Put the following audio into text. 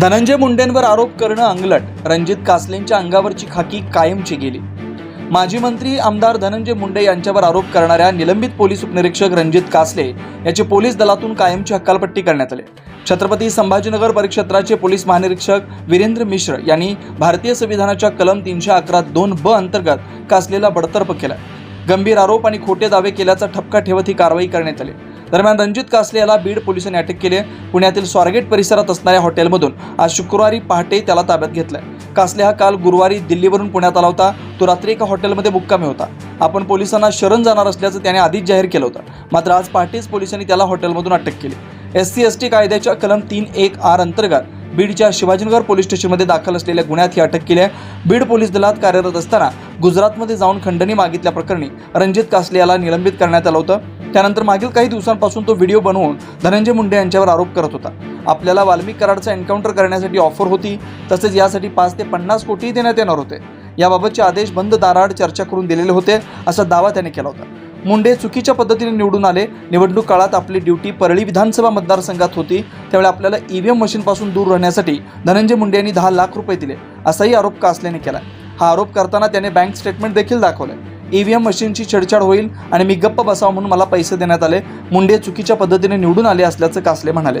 धनंजय मुंडेंवर आरोप करणं अंगलट. रणजित कासलेंच्या अंगावरची खाकी कायमची गेली. माजी मंत्री आमदार धनंजय मुंडे यांच्यावर आरोप करणाऱ्या निलंबित पोलीस उपनिरीक्षक रणजित कासले याची पोलीस दलातून कायमची हक्कालपट्टी करण्यात आली. छत्रपती संभाजीनगर परिक्षेत्राचे पोलीस महानिरीक्षक वीरेंद्र मिश्र यांनी भारतीय संविधानाच्या कलम तीनशे अकरा दोन ब अंतर्गत कासलेला बडतर्फ केला. गंभीर आरोप आणि खोटे दावे केल्याचा ठपका ठेवत ही कारवाई करण्यात आली. दरम्यान रणजित कासले याला बीड पोलिसांनी अटक केली पुण्यातील स्वारगेट परिसरात असणाऱ्या हॉटेलमधून आज शुक्रवारी पहाटे त्याला ताब्यात घेतलंय. कासले हा काल गुरुवारी दिल्लीवरून पुण्यात आला होता. तो रात्री एका हॉटेलमध्ये मुक्कामी होता. आपण पोलिसांना शरण जाणार असल्याचं त्याने आधीच जाहीर केलं होतं. मात्र आज पहाटेच पोलिसांनी त्याला हॉटेलमधून अटक केली. एस सी एस टी कायद्याच्या कलम तीन एक आर अंतर्गत बीडच्या शिवाजीनगर पोलीस स्टेशनमध्ये दाखल असलेल्या गुन्ह्यात ही अटक केली आहे. बीड पोलीस दलात कार्यरत असताना गुजरातमध्ये जाऊन खंडणी मागितल्या प्रकरणी रणजित कासले याला निलंबित करण्यात आलं होतं. त्यानंतर मागील काही दिवसांपासून तो व्हिडिओ बनवून धनंजय मुंडे यांच्यावर आरोप करत होता. आपल्याला वाल्मिक कराडचा एन्काउंटर करण्यासाठी ऑफर होती तसेच यासाठी पाच ते पन्नास कोटी देण्यात येणार होते. याबाबतचे आदेश बंद दाराआड चर्चा करून दिलेले होते असा दावा त्याने केला होता. मुंडे चुकीच्या पद्धतीने निवडून आले. निवडणूक काळात आपली ड्युटी परळी विधानसभा मतदारसंघात होती. त्यावेळी आपल्याला ईव्हीएम मशीनपासून दूर राहण्यासाठी धनंजय मुंडे यांनी दहा लाख रुपये दिले असाही आरोप कासल्याने केला हा आरोप करताना त्याने बँक स्टेटमेंट देखील दाखवले ईव्हीएम मशीनची छेडछाड होईल आणि मी गप्प बसावं म्हणून मला पैसे देण्यात आले. मुंडे चुकीच्या पद्धतीने निवडून आले असल्याचं कासले म्हणाले.